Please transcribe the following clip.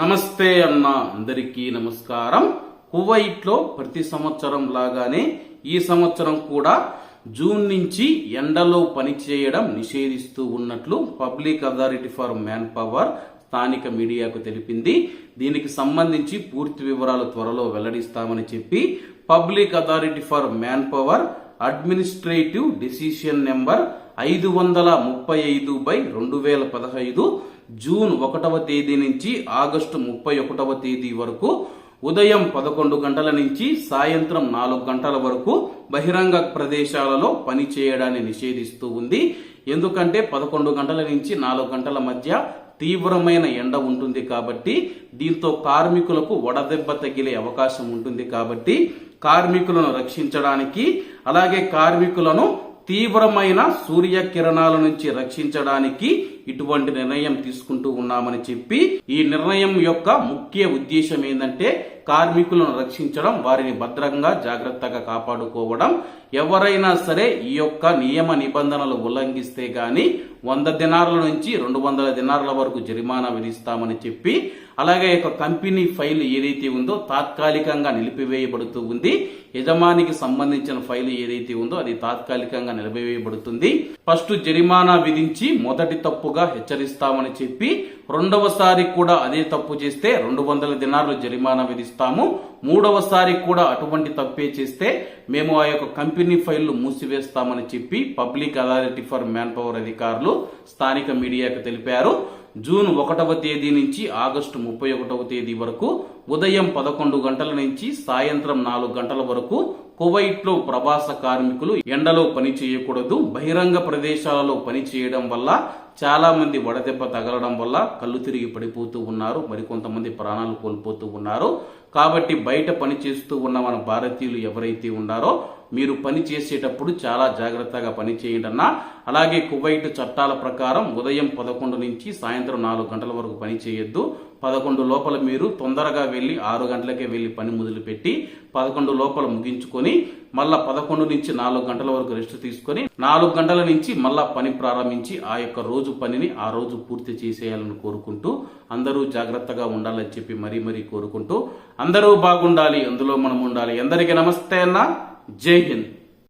నమస్తే అన్న అందరికీ నమస్కారం. కువైట్లో ప్రతి సంవత్సరం లాగానే ఈ సంవత్సరం కూడా జూన్ నుంచి ఎండలో పనిచేయడం నిషేధిస్తూ ఉన్నట్లు public authority for man power స్థానిక మీడియాకు తెలిపింది. దీనికి సంబంధించి పూర్తి వివరాలు త్వరలో వెల్లడిస్తామని చెప్పి public authority for man power administrative decision number ఐదు వందల ముప్పై ఐదు బై రెండు వేల పదహైదు జూన్ ఒకటవ తేదీ నుంచి ఆగస్టు ముప్పై ఒకటవ తేదీ వరకు ఉదయం పదకొండు గంటల నుంచి సాయంత్రం నాలుగు గంటల వరకు బహిరంగ ప్రదేశాలలో పని చేయడాన్ని నిషేధిస్తూ ఉంది. ఎందుకంటే పదకొండు గంటల నుంచి నాలుగు గంటల మధ్య తీవ్రమైన ఎండ ఉంటుంది కాబట్టి దీంతో కార్మికులకు వడదెబ్బ తగిలే అవకాశం ఉంటుంది కాబట్టి కార్మికులను రక్షించడానికి అలాగే కార్మికులను తీవ్రమైన సూర్యకిరణాల నుంచి రక్షించడానికి ఇటువంటి నిర్ణయం తీసుకుంటూ ఉన్నామని చెప్పి ఈ నిర్ణయం యొక్క ముఖ్య ఉద్దేశం ఏంటంటే కార్మికులను రక్షించడం వారిని భద్రంగా జాగ్రత్తగా కాపాడుకోవడం. ఎవరైనా సరే ఈ యొక్క నియమ నిబంధనలు ఉల్లంఘిస్తే గాని వంద దినారుల నుంచి రెండు వందల దినారుల వరకు జరిమానా విధిస్తామని చెప్పి అలాగే ఒక కంపెనీ ఫైల్ ఏదైతే ఉందో తాత్కాలికంగా నిలిపివేయబడుతూ ఉంది. యజమానికి సంబంధించిన ఫైల్ ఏదైతే ఉందో అది తాత్కాలికంగా నిలిపివేయబడుతుంది. ఫస్ట్ జరిమానా విధించి మొదటి తప్పుగా హెచ్చరిస్తామని చెప్పి రెండవసారి కూడా అదే తప్పు చేస్తే రెండు వందల దినారులు జరిమానా ఇస్తాము మూడవసారి కూడా అటువంటి తప్పే చేస్తే మేము ఆ యొక్క కంపెనీ ఫైళ్ళు మూసివేస్తామని చెప్పి public authority for man power అధికారులు స్థానిక మీడియాకు తెలిపారు. జూన్ ఒకటవ తేదీ నుంచి ఆగస్టు ముప్పై ఒకటవ తేదీ వరకు ఉదయం పదకొండు గంటల నుంచి సాయంత్రం నాలుగు గంటల వరకు కువైట్లో ప్రవాస కార్మికులు ఎండలో పని చేయకూడదు బహిరంగ ప్రదేశాలలో పని చేయడం వల్ల చాలామంది వడదెబ్బ తగలడం వల్ల కళ్ళు తిరిగి పడిపోతూ ఉన్నారు. మరికొంతమంది ప్రాణాలు కోల్పోతూ ఉన్నారు. కాబట్టి బయట పని చేస్తూ ఉన్న మన భారతీయులు ఎవరైతే ఉన్నారో మీరు పని చేసేటప్పుడు చాలా జాగ్రత్తగా పని చేయండి అన్న. అలాగే కువైట్ చట్టాల ప్రకారం ఉదయం పదకొండు నుంచి సాయంత్రం నాలుగు గంటల వరకు పని చేయొద్దు. పదకొండు లోపల మీరు తొందరగా వెళ్ళి ఆరు గంటలకే వెళ్ళి పని మొదలుపెట్టి పదకొండు లోపల ముగించుకొని మళ్ళా పదకొండు నుంచి నాలుగు గంటల వరకు రెస్ట్ తీసుకొని నాలుగు గంటల నుంచి మళ్ళా పని ప్రారంభించి ఆ యొక్క రోజు పనిని ఆ రోజు పూర్తి చేసేయాలని కోరుకుంటూ అందరూ జాగ్రత్తగా ఉండాలని చెప్పి మరీ మరీ కోరుకుంటూ అందరూ బాగుండాలి అందులో మనం ఉండాలి. అందరికీ నమస్తే అన్న. జై హింద్.